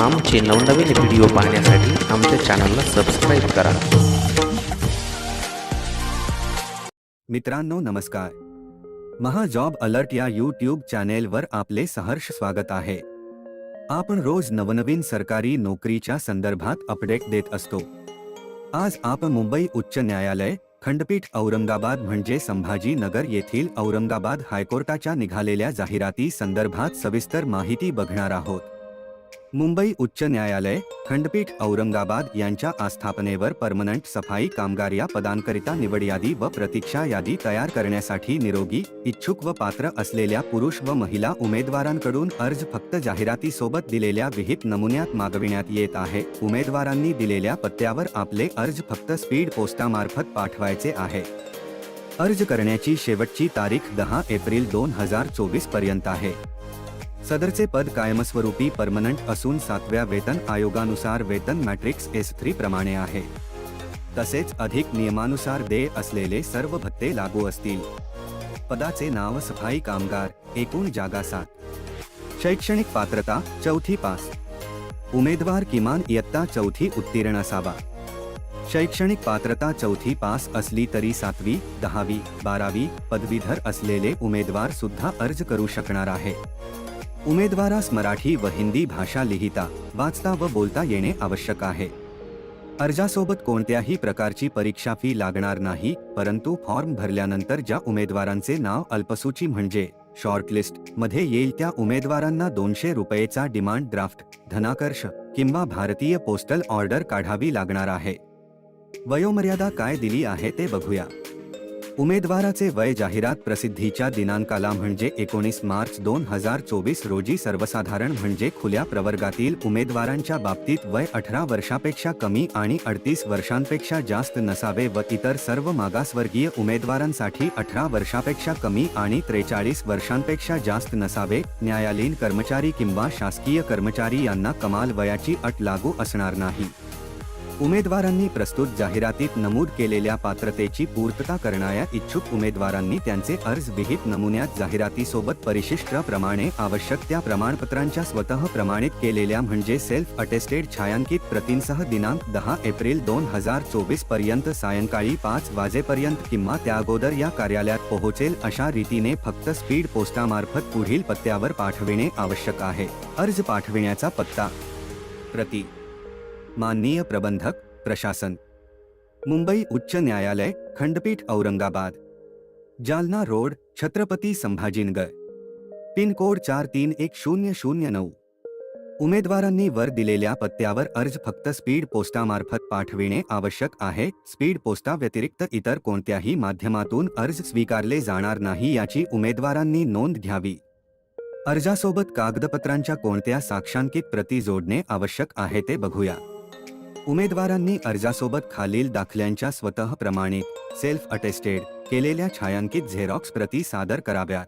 आमचे नवनवीन व्हिडिओ पाहण्यासाठी आमच्या चॅनलला सबस्क्राईब करा. मित्रांनो नमस्कार. महा जॉब अलर्ट या यूट्यूब चॅनेलवर आपले सहर्ष स्वागत आहे. आपण रोज नवनवीन सरकारी नोकरीच्या संदर्भात अपडेट देत असतो. आज आपण मुंबई उच्च न्यायालय खंडपीठ औरंगाबाद म्हणजे संभाजीनगर येथील औरंगाबाद हायकोर्टाच्या निघालेल्या जाहिराती संदर्भात सविस्तर माहिती बघणार आहोत. मुंबई उच्च न्यायालय खंडपीठ औरंगाबाद यांच्या आस्थापनेवर परमनंट सफाई कामगार या पदांकरिता निवड यादी व प्रतीक्षा यादी तयार करण्यासाठी निरोगी इच्छुक व पात्र असलेल्या पुरुष व महिला उमेदवारांकडून अर्ज फक्त जाहिरातीसोबत दिलेल्या विहित नमुन्यात मागविण्यात येत आहे. उमेदवारांनी दिलेल्या पत्त्यावर आपले अर्ज फक्त स्पीड पोस्टामार्फत पाठवायचे आहे. अर्ज करण्याची शेवटची तारीख दहा एप्रिल दोन हजार चोवीसपर्यंत आहे. सदरचे पद कायमस्वरूपी परमनंट असून सातव्या वेतन आयोगानुसार वेतन मॅट्रिक्स एस थ्री प्रमाणे आहे. तसेच अधिक नियमानुसार देय असलेले सर्व भत्ते लागू असतील. पदाचे नाव सफाई कामगार एकूण जागा सात. शैक्षणिक पात्रता चौथी पास. उमेदवार किमान इयत्ता चौथी उत्तीर्ण असावा शैक्षणिक पात्रता चौथी पास असली तरी सातवी दहावी बारावी पदवीधर असलेले उमेदवार सुद्धा अर्ज करू शकणार आहे. उमेदवारास मराठी व हिंदी भाषा लिहिता वाचता व बोलता येणे आवश्यक आहे. अर्जासोबत कोणत्याही प्रकारची परीक्षा फी लागणार नाही परंतु फॉर्म भरल्यानंतर ज्या उमेदवारांचे नाव अल्पसूची म्हणजे शॉर्टलिस्टमध्ये येईल त्या उमेदवारांना दोनशे रुपयेचा डिमांड ड्राफ्ट धनाकर्ष किंवा भारतीय पोस्टल ऑर्डर काढावी लागणार आहे. वयोमर्यादा काय दिली आहे ते बघूया. उमेदवाराचे वय जाहिरात प्रसिद्धीच्या दिनांकाला म्हणजे एकोणीस मार्च दोन हजार चोवीस रोजी सर्वसाधारण म्हणजे खुल्या प्रवर्गातील उमेदवारांच्या बाबतीत वय अठरा वर्षापेक्षा कमी आणि अडतीस वर्षांपेक्षा जास्त नसावे व इतर सर्व मागासवर्गीय उमेदवारांसाठी अठरा वर्षापेक्षा कमी आणि त्रेचाळीस वर्षांपेक्षा जास्त नसावे. न्यायालयीन कर्मचारी किंवा शासकीय कर्मचारी यांना कमाल वयाची अट लागू असणार नाही. उमेदवारांनी प्रस्तुत जाहिरातीत नमूद केलेल्या पात्रतेची पूर्तता करणाऱ्या इच्छुक उमेदवारांनी त्यांचे अर्ज विहित नमुन्यात जाहिरातीसोबत परिशिष्टाप्रमाणे आवश्यक त्या प्रमाणपत्रांच्या स्वतः प्रमाणित केलेल्या म्हणजे सेल्फ अटेस्टेड छायांकित प्रतींसह दिनांक दहा एप्रिल दोन हजार चोवीसपर्यंत सायंकाळी पाच वाजेपर्यंत किंवा त्याअगोदर या कार्यालयात पोहोचेल अशा रीतीने फक्त स्पीड पोस्टामार्फत पुढील पत्त्यावर पाठविणे आवश्यक आहे. अर्ज पाठविण्याचा पत्ता प्रति माननीय प्रबंधक प्रशासन. मुंबई उच्च न्यायालय खंडपीठ Aurangabad. Jalna road Chhatrapati Sambhajinagar. Pin code चार तीन एक शून्य शून्य नऊ. उमेदवारांनी वर दिलेल्या पत्त्यावर अर्ज फक्त स्पीड पोस्टामार्फत पाठविणे आवश्यक आहे. स्पीड पोस्टा व्यतिरिक्त इतर कोणत्याही माध्यमातून अर्ज स्वीकारले जाणार नाही याची उमेदवारांनी नोंद घ्यावी. अर्जासोबत कागदपत्रांच्या कोणत्या साक्षांकित प्रती जोडणे आवश्यक आहे ते बघूया. उमेदवारांनी अर्जासोबत खालील दाखल्यांच्या स्वतः प्रमाणित सेल्फ अटेस्टेड केलेल्या छायांकित झेरॉक्स प्रती सादर कराव्यात.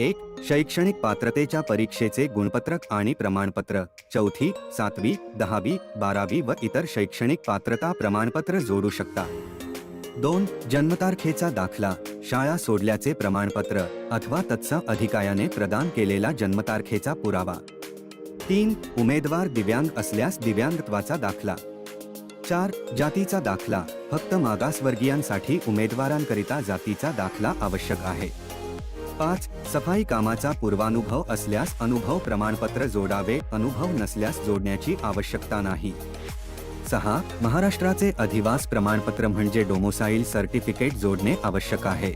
एक शैक्षणिक पात्रतेच्या परीक्षेचे गुणपत्रक आणि प्रमाणपत्र. चौथी सातवी दहावी बारावी व इतर शैक्षणिक पात्रता प्रमाणपत्र जोडू शकता. दोन जन्मतारखेचा दाखला. शाळा सोडल्याचे प्रमाणपत्र अथवा तत्सम अधिकाऱ्याने प्रदान केलेला जन्मतारखेचा पुरावा. तीन उमेदवार दिव्यांग असल्यास दिव्यांगत्वाचा दाखला. चार जातीचा दाखला. फक्त मागासवर्गीयांसाठी उमेदवारांकरिता जातीचा दाखला आवश्यक आहे. पाच सफाई कामाचा पूर्वानुभव असल्यास अनुभव प्रमाणपत्र जोडावे अनुभव नसल्यास जोडण्याची आवश्यकता नाही. सहा महाराष्ट्राचे अधिवास प्रमाणपत्र म्हणजे डोमोसाईल सर्टिफिकेट जोडणे आवश्यक आहे.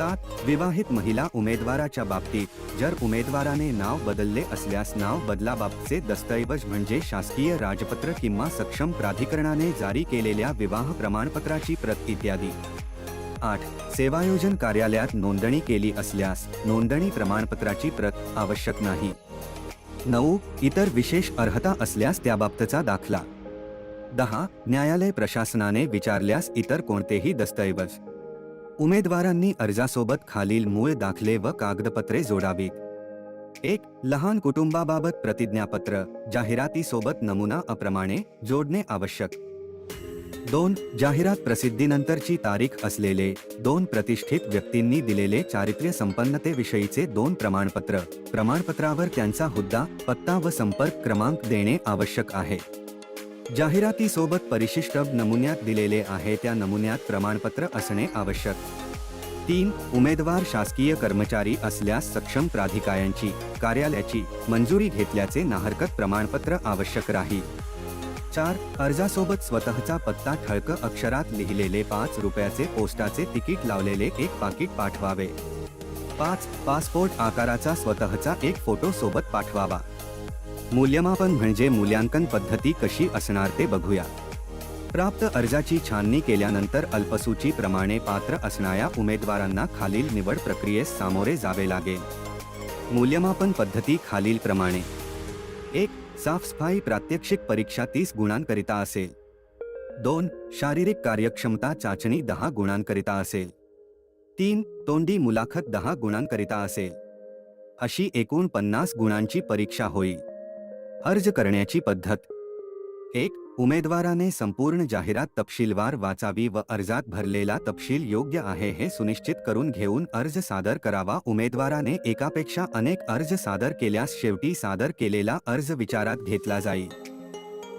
सात विवाहित महिला उमेदवाराच्या बाबतीत जर उमेदवाराने नाव बदलले असल्यास नाव बदलाबाबतचे दस्तऐवज म्हणजे शासकीय राजपत्र किंवा सक्षम प्राधिकरणाने जारी केलेल्या विवाह प्रमाणपत्राची प्रत इत्यादी. आठ सेवायोजन कार्यालयात नोंदणी केली असल्यास नोंदणी प्रमाणपत्राची प्रत आवश्यक नाही. नऊ इतर विशेष अर्हता असल्यास त्याबाबतचा दाखला. दहा न्यायालय प्रशासनाने विचारल्यास इतर कोणतेही दस्तऐवज. उमेदवारांनी अर्जासोबत खालील मूळ दाखले व कागदपत्रे जोडावीत एक लहान कुटुंबाबाबत प्रतिज्ञापत्र जाहिरातीसोबत नमुना अप्रमाणे जोडणे आवश्यक. दोन जाहिरात प्रसिद्धीनंतरची तारीख असलेले दोन प्रतिष्ठित व्यक्तींनी दिलेले चारित्र्य संपन्नतेविषयीचे दोन प्रमाणपत्र प्रमाणपत्रावर त्यांचा हुद्दा पत्ता व संपर्क क्रमांक देणे आवश्यक आहे. जाहिरातीसोबत परिशिष्ट नमुन्यात दिलेले आहे त्या नमुन्यात प्रमाणपत्र असणे आवश्यक. तीन उमेदवार शासकीय कर्मचारी असल्यास सक्षम प्राधिकाऱ्यांची कार्यालयाची मंजुरी घेतल्याचे नाहरकत प्रमाणपत्र आवश्यक राहील चार अर्जासोबत स्वतःचा पत्ता ठळक अक्षरात लिहिलेले पाच रुपयाचे पोस्टाचे तिकीट लावलेले एक पाकिट पाठवावे. पाच पासपोर्ट आकाराचा स्वतःचा एक फोटो सोबत पाठवावा. मूल्यमापन म्हणजे मूल्यांकन पद्धती कशी असणार ते बघूया. प्राप्त अर्जाची छाननी केल्यानंतर अल्पसूचीप्रमाणे पात्र असणाऱ्या उमेदवारांना खालील निवड प्रक्रियेस सामोरे जावे लागेल. मूल्यमापन पद्धती खालीलप्रमाणे एक साफसफाई प्रात्यक्षिक परीक्षा तीस गुणांकरिता असेल. दोन शारीरिक कार्यक्षमता चाचणी दहा गुणांकरिता असेल. तीन तोंडी मुलाखत दहा गुणांकरिता असेल. अशी एकूण पन्नास गुणांची परीक्षा होईल. अर्ज करण्याची पद्धत. एक उमेदवाराने संपूर्ण जाहिरात तपशीलवार वाचावी व अर्जात भरलेला तपशील योग्य आहे हे सुनिश्चित करून घेऊन अर्ज सादर करावा. उमेदवाराने एकापेक्षा अनेक अर्ज सादर केल्यास शेवटी सादर केलेला अर्ज विचारात घेतला जाईल.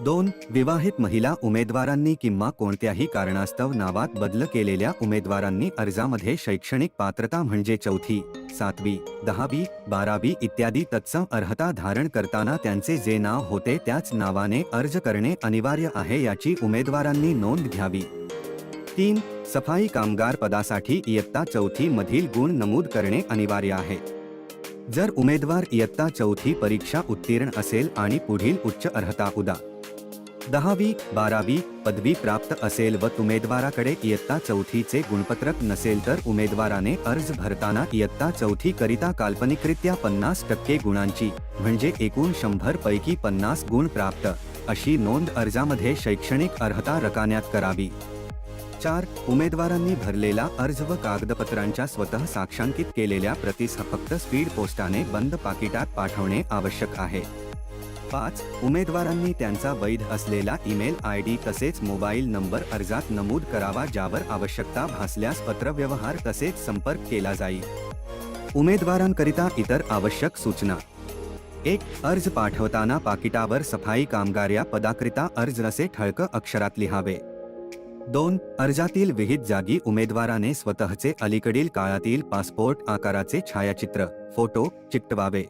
दोन विवाहित महिला उमेदवारांनी किंवा कोणत्याही कारणास्तव नावात बदल केलेल्या उमेदवारांनी अर्जामध्ये शैक्षणिक पात्रता म्हणजे चौथी सातवी दहावी बारावी इत्यादी तत्सम अर्हता धारण करताना त्यांचे जे नाव होते त्याच नावाने अर्ज करणे अनिवार्य आहे याची उमेदवारांनी नोंद घ्यावी. तीन सफाई कामगार पदासाठी इयत्ता चौथी मधील गुण नमूद करणे अनिवार्य आहे. जर उमेदवार इयत्ता चौथी परीक्षा उत्तीर्ण असेल आणि पुढील उच्च अर्हता उदा. दहावी बारावी पदवी प्राप्त असेल व उमेदवाराकडे इयत्ता चौथीचे गुणपत्रक नसेल तर उमेदवाराने अर्ज भरताना इयत्ता चौथी करिता काल्पनिकरित्या पन्नास टक्के गुणांची म्हणजे एकूण शंभर पैकी पन्नास गुण प्राप्त अशी नोंद अर्जामध्ये शैक्षणिक अर्हता रकान्यात करावी. चार उमेदवारांनी भरलेला अर्ज व कागदपत्रांच्या स्वतः साक्षांकित केलेल्या प्रतीस फक्त स्पीड पोस्टाने बंद पाकिटात पाठवणे आवश्यक आहे. पाच उमेदवारांनी त्यांचा वैध असलेला ईमेल आय डी तसेच मोबाईल नंबर अर्जात नमूद करावा ज्यावर आवश्यकता भासल्यास पत्रव्यवहार तसेच संपर्क केला जाईल. उमेदवारांकरिता इतर आवश्यक सूचना. एक अर्ज पाठवताना पाकिटावर सफाई कामगार या पदाकरिता अर्ज असे ठळक अक्षरात लिहावे. दोन अर्जातील विहित जागी उमेदवाराने स्वतःचे अलीकडील काळातील पासपोर्ट आकाराचे छायाचित्र फोटो चिकटवावे.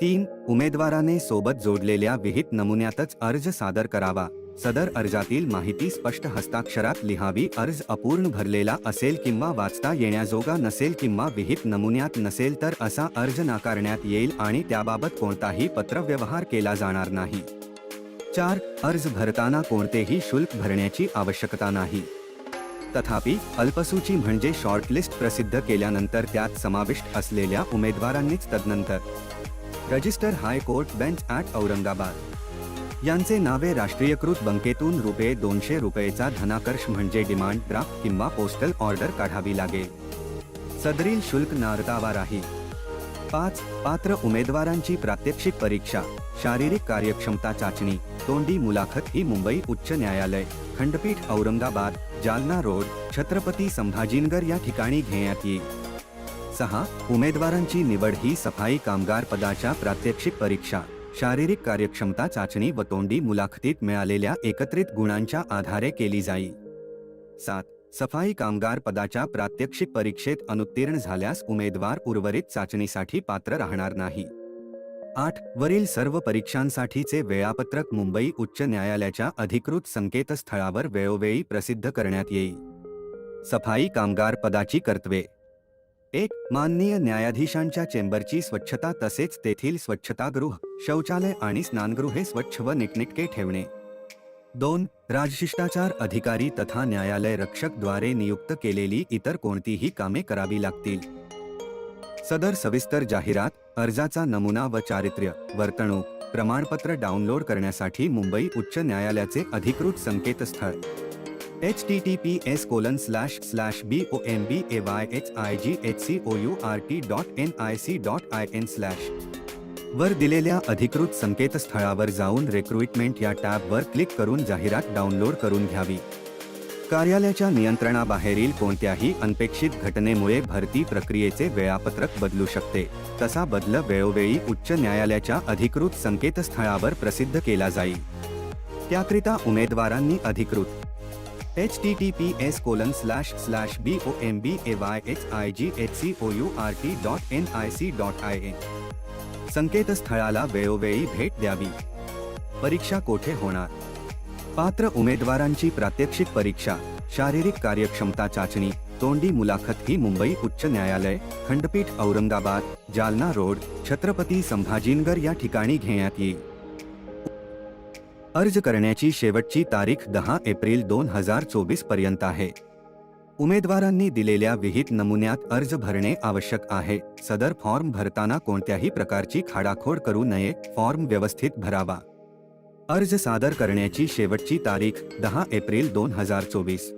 तीन उमेदवाराने सोबत जोडलेल्या विहित नमुन्यातच अर्ज सादर करावा. सदर अर्जातील माहिती स्पष्ट हस्ताक्षरात लिहावी. अर्ज अपूर्ण भरलेला असेल किंवा वाचता येण्याजोगा नसेल किंवा विहित नमुन्यात नसेल तर असा अर्ज नाकारण्यात येईल आणि त्याबाबत कोणताही पत्रव्यवहार केला जाणार नाही. चार अर्ज भरताना कोणतेही शुल्क भरण्याची आवश्यकता नाही. तथापि अल्पसूची म्हणजे शॉर्टलिस्ट प्रसिद्ध केल्यानंतर त्यात समाविष्ट असलेल्या उमेदवारांनीच तदनंतर register high court bench at Aurangabad. यांचे नावे राष्ट्रीयकृत बँकेतून रुपये दोनशे रुपयेचा धनाकर्ष म्हणजे डिमांड ड्राफ्ट किंवा पोस्टल ऑर्डर काढावी लागेल. सदरील शुल्क नारतावा राहील पाच पात्र उमेदवारांची प्रात्यक्षिक परीक्षा शारीरिक कार्यक्षमता चाचणी तोंडी मुलाखत ही मुंबई उच्च न्यायालय खंडपीठ औरंगाबाद जालना रोड छत्रपती संभाजीनगर या ठिकाणी घेण्यात येईल. सहा उमेदवारांची निवड ही सफाई कामगार पदाच्या प्रात्यक्षिक परीक्षा शारीरिक कार्यक्षमता चाचणी व तोंडी मुलाखतीत मिळालेल्या एकत्रित गुणांच्या आधारे केली जाईल सात सफाई कामगार पदाच्या प्रात्यक्षिक परीक्षेत अनुत्तीर्ण झाल्यास उमेदवार उर्वरित चाचणीसाठी पात्र राहणार नाही. आठ वरील सर्व परीक्षांसाठीचे वेळापत्रक मुंबई उच्च न्यायालयाच्या अधिकृत संकेतस्थळावर वेळोवेळी प्रसिद्ध करण्यात येईल सफाई कामगार पदाची कर्तव्ये एक माननीय न्यायाधीशांच्या चेंबरची स्वच्छता तसेच तेथील स्वच्छतागृह शौचालय आणि स्नानगृहे स्वच्छ व निटनिटके ठेवणे. दोन राजशिष्टाचार अधिकारी तथा न्यायालय रक्षकद्वारे नियुक्त केलेली इतर कोणतीही कामे करावी लागतील. सदर सविस्तर जाहिरात अर्जाचा नमुना व चारित्र्य वर्तणूक प्रमाणपत्र डाउनलोड करण्यासाठी मुंबई उच्च न्यायालयाचे अधिकृत संकेतस्थळ. H T T P S colon slash slash B O M B A Y H I G H C O U R T dot N I C dot I N slash वर दिलेल्या अधिकृत संकेतस्थळावर जाऊन recruitment या टॅबवर click करून जाहिरात download करून घ्यावी. कार्यालयाच्या नियंत्रणाबाहेरील कोणत्याही अनपेक्षित घटनेमुळे भरती प्रक्रियेचे वेळापत्रक बदलू शकते. तसा बदल वेळोवेळी उच्च न्यायालयाच्या अधिकृत संकेतस्थळावर प्रसिद्ध केला जाईल. त्याकरिता उमेदवारांनी अधिकृत H T T P S colon slash slash B O M B A Y H I G H C O U R T dot N I C dot I N संकेतस्थळाला वेळोवेळी भेट द्यावी. परीक्षा कोठे होणार? पात्र उमेदवारांची प्रात्यक्षिक परीक्षा शारीरिक कार्यक्षमता चाचणी तोंडी मुलाखत ही मुंबई उच्च न्यायालय खंडपीठ औरंगाबाद जालना रोड छत्रपती संभाजीनगर या ठिकाणी घेण्यात येईल. अर्ज करण्याची शेवटची तारीख दहा एप्रिल दोन हजार चोवीसपर्यंत आहे. उमेदवारांनी दिलेल्या विहित नमुन्यात अर्ज भरणे आवश्यक आहे. सदर फॉर्म भरताना कोणत्याही प्रकारची खाडाखोड करू नये. फॉर्म व्यवस्थित भरावा. अर्ज सादर करण्याची शेवटची तारीख दहा एप्रिल दोन हजार चोवीस.